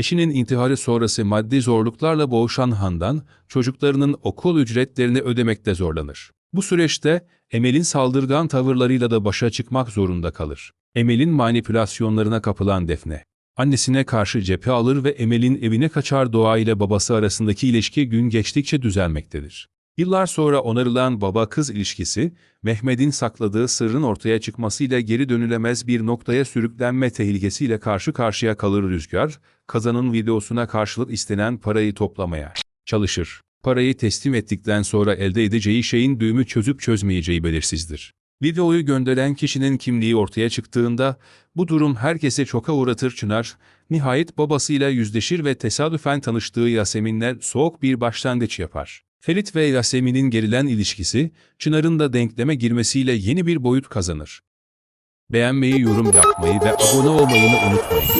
Eşinin intiharı sonrası maddi zorluklarla boğuşan Handan, çocuklarının okul ücretlerini ödemekte zorlanır. Bu süreçte Emel'in saldırgan tavırlarıyla da başa çıkmak zorunda kalır. Emel'in manipülasyonlarına kapılan Defne, annesine karşı cephe alır ve Emel'in evine kaçar Doğa ile babası arasındaki ilişki gün geçtikçe düzelmektedir. Yıllar sonra onarılan baba-kız ilişkisi, Mehmet'in sakladığı sırrın ortaya çıkmasıyla geri dönülemez bir noktaya sürüklenme tehlikesiyle karşı karşıya kalır Rüzgar, kazanın videosuna karşılık istenen parayı toplamaya çalışır. Parayı teslim ettikten sonra elde edeceği şeyin düğümü çözüp çözmeyeceği belirsizdir. Videoyu gönderen kişinin kimliği ortaya çıktığında bu durum herkese çoka uğratır Çınar, nihayet babasıyla yüzleşir ve tesadüfen tanıştığı Yasemin'le soğuk bir başlangıç yapar. Ferit ve Yasemin'in gerilen ilişkisi, Çınar'ın da denkleme girmesiyle yeni bir boyut kazanır. Beğenmeyi, yorum yapmayı ve abone olmayı unutmayın.